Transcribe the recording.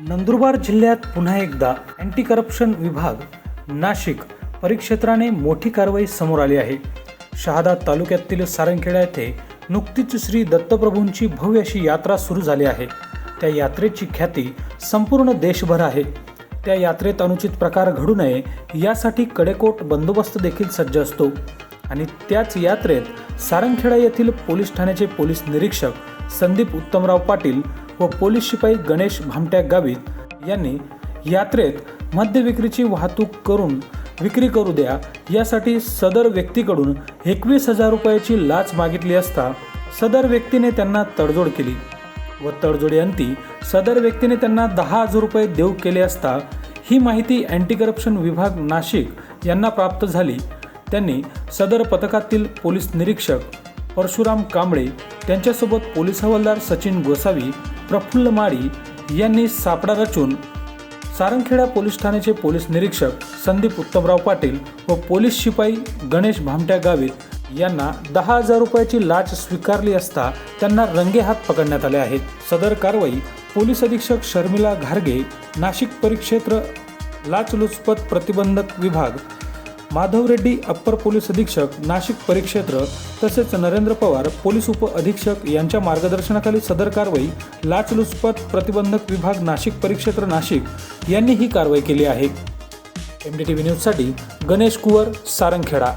नंदुरबार जिल्ह्यात पुन्हा एकदा अँटी करप्शन विभाग नाशिक परिक्षेत्राने मोठी कारवाई समोर आली आहे. शहादा तालुक्यातील सारंगखेडा येथे नुकतीच श्री दत्तप्रभूंची भव्य अशी यात्रा सुरू झाली आहे. त्या यात्रेची ख्याती संपूर्ण देशभर आहे. त्या यात्रेत अनुचित प्रकार घडू नये यासाठी कडेकोट बंदोबस्त देखील सज्ज असतो. आणि त्याच यात्रेत सारंगखेडा येथील पोलीस ठाण्याचे पोलीस निरीक्षक संदीप उत्तमराव पाटील व पोलीस शिपाई गणेश भामट्या गावित यांनी यात्रेत मद्य विक्रीची वाहतूक करून विक्री करू द्या यासाठी सदर व्यक्तीकडून एकवीस हजार रुपयाची लाच मागितली असता सदर व्यक्तीने त्यांना तडजोड केली व तडजोडीअंती सदर व्यक्तीने त्यांना दहा हजार रुपये देऊ केले असता ही माहिती अँटी करप्शन विभाग नाशिक यांना प्राप्त झाली. त्यांनी सदर पथकातील पोलीस निरीक्षक परशुराम कांबळे त्यांच्यासोबत पोलीस हवालदार सचिन गोसावी प्रफुल्ल माळी यांनी सापडा रचून सारंगखेडा पोलीस ठाण्याचे पोलीस निरीक्षक संदीप उत्तमराव पाटील व पोलीस शिपाई गणेश भामट्या गावित यांना दहा हजार रुपयाची लाच स्वीकारली असता त्यांना रंगेहात पकडण्यात आले आहेत. सदर कारवाई पोलीस अधीक्षक शर्मिला घारगे नाशिक परिक्षेत्र लाचलुचपत प्रतिबंधक विभाग माधव रेड्डी अप्पर पोलीस अधीक्षक नाशिक परिक्षेत्र तसेच नरेंद्र पवार पोलीस उप अधीक्षक यांच्या मार्गदर्शनाखाली सदर कारवाई लाचलुचपत प्रतिबंधक विभाग नाशिक परिक्षेत्र नाशिक यांनी ही कारवाई केली आहे. एम डी टी व्ही न्यूजसाठी गणेश कुवर सारंगखेडा.